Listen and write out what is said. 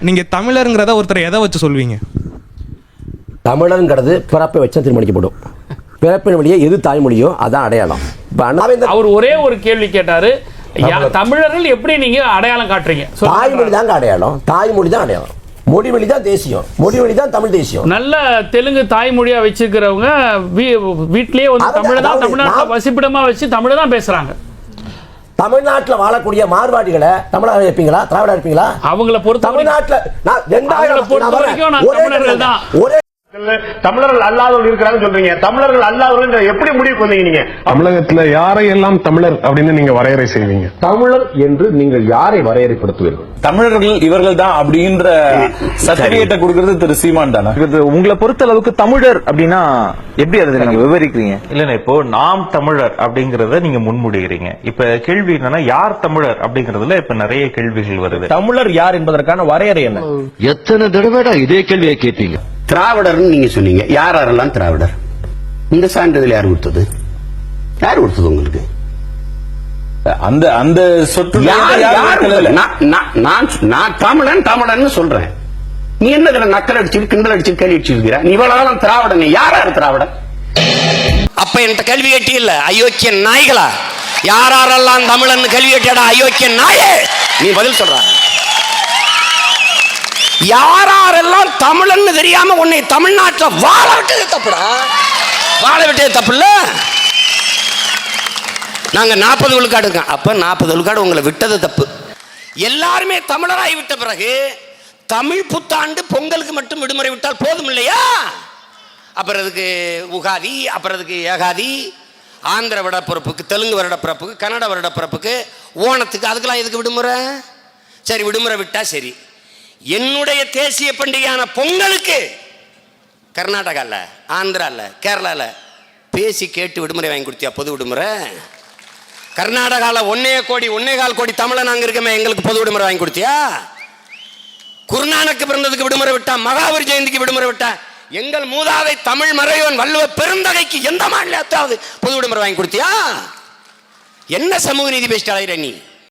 நீங்க தமிழருங்கிறத ஒருத்தர் எதை வச்சு சொல்வீங்க? தமிழன்கிறது பிறப்பை வச்சா தீர்மானிக்கப்படும். பிறப்பின் வழியே எது தாய்மொழியோ அதான் அடையாளம். அவர் ஒரே ஒரு கேள்வி கேட்டாரு. தமிழர்கள் எப்படி நீங்க அடையாளம் காட்டுறீங்க. தாய்மொழி தாங்க அடையாளம். தாய்மொழி தான் அடையாளம். மொழி வழி தான் தேசியம். மொழி வழி தான் தமிழ் தேசியம். நல்ல தெலுங்கு தாய்மொழியா வச்சிருக்கிறவங்க வீ- வீட்லயே வந்து தமிழ் தான் தமிழ்நாட்டுல வசிப்பிடமா வச்சு தமிழ் தான் பேசுறாங்க. தமிழ்நாட்டில் வாழக்கூடிய மார்வாடிகளை தமிழாக இருப்பீங்களா திராவிடா இருப்பீங்களா? அவங்கள பொறுத்த தமிழ்நாட்டில் ஒரே தமிழர்கள் அல்லாதவர்கள் இருக்கிறாங்கன்னு சொல்றீங்க. தமிழர்கள் அல்லாதவர்கள் எப்படி முடிவுக்கு வந்தீங்க நீங்க? தமிழகத்துல யாரையெல்லாம் தமிழர் அப்படின்னு நீங்க வரையறை செய்வீங்க? தமிழர் என்று நீங்கள் யாரை வரையறைப்படுத்துவீர்கள்? தமிழர்கள் இவர்கள் தான் அப்படின்ற சர்டிபிகேட்டை கொடுக்கறது திரு சீமான் தானே? உங்களை பொறுத்த அளவுக்கு தமிழர் அப்படின்னா எப்படி அதை நீங்க விவரிக்கிறீங்க? இல்லண்ணா இப்போ நாம் தமிழர் அப்படிங்கறத நீங்க முன்முடிகிறீங்க இப்ப கேள்வி என்னன்னா யார் தமிழர் அப்படிங்கறதுல இப்ப நிறைய கேள்விகள் வருது. தமிழர் யார் என்பதற்கான வரையறை என்ன? எத்தனை தடவைடா இதே கேள்வியை கேட்பீங்க திராவிடர்னு நீங்க சொன்னீங்க. யார் யாரெல்லாம் திராவிடர்? இந்த சான்றிதழ் யார் கொடுத்தது? யார் கொடுத்தது உங்களுக்கு? அந்த அந்த கொடுத்தது? நான் தமிழன் தமிழன் சொல்றேன். நீ என்ன நக்கல் அடிச்சு கிண்டல் அடிச்சு கேள்வி அடிச்சிருக்கிற நீ இவ்வளவு நீ யார் யார் திராவிடன் அப்ப என்கிட்ட கேள்வி கேட்டி இல்ல அயோக்கிய நாய்களா? யார் யாரெல்லாம் தமிழன் கேள்வி கேட்டியாடா அயோக்கிய நாயே? நீ பதில் சொல்ற. யாரெல்லாம் தமிழன்னு தெரியாம உன்னை தமிழ்நாட்டில் வாழ விட்டது தப்புடா? வாழ விட்டது தப்பு இல்லை நாங்க நாற்பது விழுக்காடு இருக்கோம். அப்ப நாற்பது விழுக்காடு உங்களை விட்டது தப்பு. எல்லாருமே தமிழராகி விட்ட பிறகு தமிழ் புத்தாண்டு பொங்கலுக்கு மட்டும் விடுமுறை விட்டால் போதும் இல்லையா? அப்புறம் அதுக்கு உகாதி அப்புறம் அதுக்கு ஏகாதி ஆந்திர வருடப்பிறப்புக்கு தெலுங்கு வருடப்பிறப்புக்கு கன்னட வருடப்பிறப்புக்கு ஓணத்துக்கு அதுக்கெல்லாம் எதுக்கு விடுமுறை? சரி விடுமுறை விட்டால் சரி. என்னுடைய தேசிய பண்டிகையான பொங்கலுக்கு கர்நாடகாவில் ஆந்திராவில் கேரளாவில் பேசி கேட்டு விடுமுறை வாங்கி கொடுத்தியா பொது விடுமுறை? கர்நாடகாவில் ஒன்னே கோடி ஒன்னே கால் கோடி தமிழன் அங்கே இருக்கமே எங்களுக்கு பொது விடுமுறை வாங்கி கொடுத்தியா? குருநானக்கு பிறந்ததுக்கு விடுமுறை விட்டா மகாவீர் ஜெயந்திக்கு விடுமுறை விட்டா எங்கள் மூதாதை தமிழ் மறைவன் வள்ளுவ பெருந்தகைக்கு எந்த மாநிலத்தாவது பொது விடுமுறை வாங்கி கொடுத்தியா? என்ன சமூக நீதி பேசிட்டு அலையிற நீ?